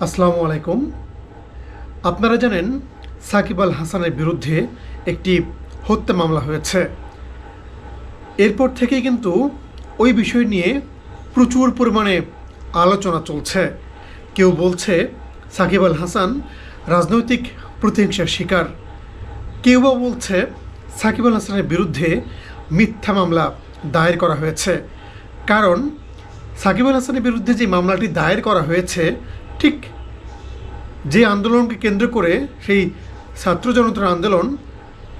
আসসালামু আলাইকুম। আপনারা জানেন, সাকিব আল হাসানের বিরুদ্ধে একটি হত্যা মামলা হয়েছে। এরপর থেকে কিন্তু ওই বিষয় নিয়ে প্রচুর পরিমাণে আলোচনা চলছে। কেউ বলছে, সাকিব আল হাসান রাজনৈতিক প্রতিহিংসার শিকার। কেউ বা বলছে, সাকিব আল হাসানের বিরুদ্ধে মিথ্যা মামলা দায়ের করা হয়েছে। কারণ, সাকিব আল হাসানের বিরুদ্ধে যে মামলাটি দায়ের করা হয়েছে ঠিক যে আন্দোলনকে কেন্দ্র করে সেই ছাত্র জনতার আন্দোলন,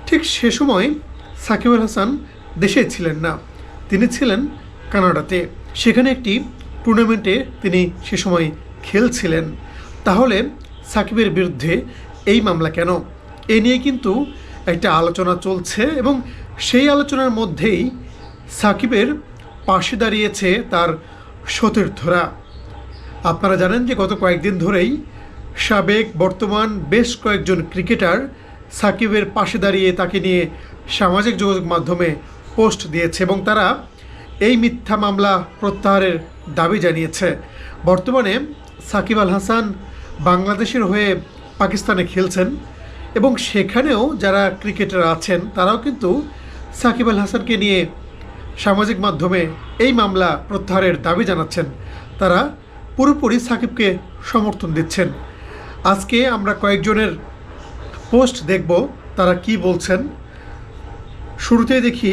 ঠিক সে সময় সাকিবুল হাসান দেশে ছিলেন না। তিনি ছিলেন কানাডাতে। সেখানে একটি টুর্নামেন্টে তিনি সে সময় খেলছিলেন। তাহলে সাকিবের বিরুদ্ধে এই মামলা কেন? এ নিয়ে কিন্তু একটা আলোচনা চলছে এবং সেই আলোচনার মধ্যেই সাকিবের পাশে দাঁড়িয়েছে তার সতীর্থরা। আপনারা জানেন যে গত কয়েকদিন ধরেই সাবেক বর্তমান বেশ কয়েকজন ক্রিকেটার সাকিবের পাশে দাঁড়িয়ে তাকে নিয়ে সামাজিক যোগাযোগ মাধ্যমে পোস্ট দিয়েছে এবং তারা এই মিথ্যা মামলা প্রত্যাহারের দাবি জানিয়েছে। বর্তমানে সাকিব আল হাসান বাংলাদেশের হয়ে পাকিস্তানে খেলছেন এবং সেখানেও যারা ক্রিকেটার আছেন, তারাও কিন্তু সাকিব আল হাসানকে নিয়ে সামাজিক মাধ্যমে এই মামলা প্রত্যাহারের দাবি জানাচ্ছেন। তারা পুরোপুরি সাকিবকে সমর্থন দিচ্ছেন। আজকে আমরা কয়েকজনের পোস্ট দেখব, তারা কি বলছেন। শুরুতেই দেখি,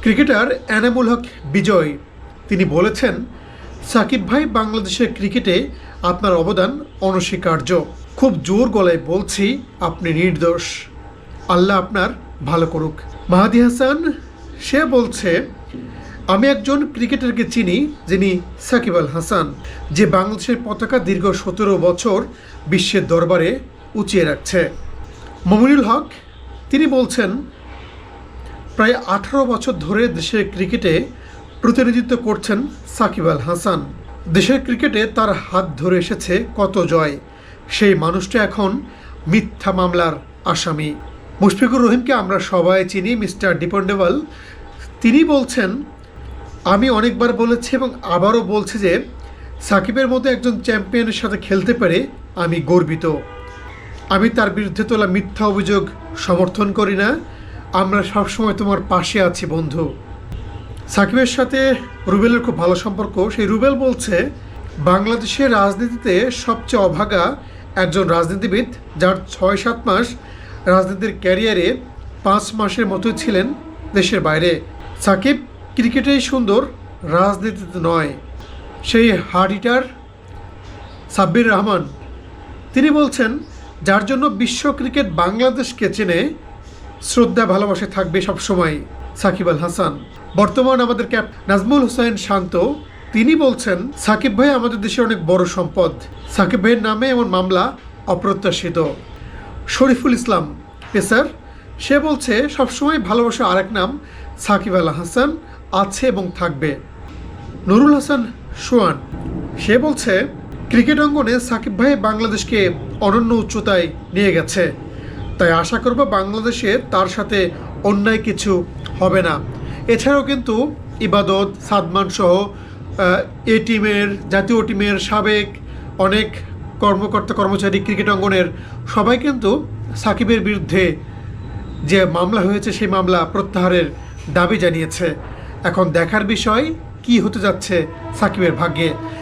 ক্রিকেটার এনামুল হক বিজয়। তিনি বলেছেন, সাকিব ভাই, বাংলাদেশের ক্রিকেটে আপনার অবদান অনস্বীকার্য। খুব জোর গলায় বলছি, আপনি নির্দোষ। আল্লাহ আপনার ভালো করুক। মাহাদি হাসান, সে বলছে আমি একজন ক্রিকেটারকে চিনি, যিনি সাকিব আল হাসান, যে বাংলাদেশের পতাকা দীর্ঘ সতেরো বছর বিশ্বের দরবারে উঁচিয়ে রাখছে। মমিনুল হক, তিনি বলছেন, প্রায় আঠারো বছর ধরে দেশের ক্রিকেটে প্রতিনিধিত্ব করছেন সাকিব আল হাসান। দেশের ক্রিকেটে তার হাত ধরে এসেছে কত জয়, সেই মানুষটা এখন মিথ্যা মামলার আসামি। মুশফিকুর রহিমকে আমরা সবাই চিনি, মিস্টার ডিপেন্ডেবল। তিনি বলছেন আমি অনেকবার বলেছি এবং আবারও বলছি যে সাকিবের মতো একজন চ্যাম্পিয়নের সাথে খেলতে পেরে আমি গর্বিত। আমি তার বিরুদ্ধে তোলা মিথ্যা অভিযোগ সমর্থন করি না। আমরা সবসময় তোমার পাশে আছি, বন্ধু। সাকিবের সাথে রুবেলের খুব ভালো সম্পর্ক। সেই রুবেল বলছে, বাংলাদেশের রাজনীতিতে সবচেয়ে অভাগা একজন রাজনীতিবিদ, যার ছয় সাত মাস রাজনীতির ক্যারিয়ারে পাঁচ মাসের মতোই ছিলেন দেশের বাইরে। সাকিব ক্রিকেটেই সুন্দর, রাজনীতিতে নয়। সেই হার্ড হিটার সাব্বির রহমান, তিনি বলছেন, যার জন্য বিশ্ব ক্রিকেট বাংলাদেশকে চেনে, শ্রদ্ধা, ভালোবাসা থাকবে সবসময়। সাকিব আল হাসান। বর্তমান আমাদের ক্যাপ নাজমুল হোসেন শান্ত, তিনি বলছেন, সাকিব ভাই আমাদের দেশের অনেক বড় সম্পদ। সাকিব ভাইয়ের নামে এমন মামলা অপ্রত্যাশিত। শরীফুল ইসলাম পেসার সে বলছে, সবসময় ভালোবাসা আরেক নাম সাকিব আল হাসান আছে এবং থাকবে। নুরুল হাসান সোয়ান সে বলছে, ক্রিকেট অঙ্গনে সাকিব ভাই বাংলাদেশকে অনন্য উচ্চতায় নিয়ে গেছে। তাই আশা করব বাংলাদেশে তার সাথে অন্যায় কিছু হবে না। এছাড়াও কিন্তু ইবাদত, সাদমান সহ এ টিমের, জাতীয় টিমের সাবেক অনেক কর্মকর্তা, কর্মচারী ক্রিকেট অঙ্গনের সবাই কিন্তু সাকিবের বিরুদ্ধে যে মামলা হয়েছে, সেই মামলা প্রত্যাহারের দাবি জানিয়েছে। এখন দেখার বিষয় কি হতে যাচ্ছে সাকিবের ভাগ্যে?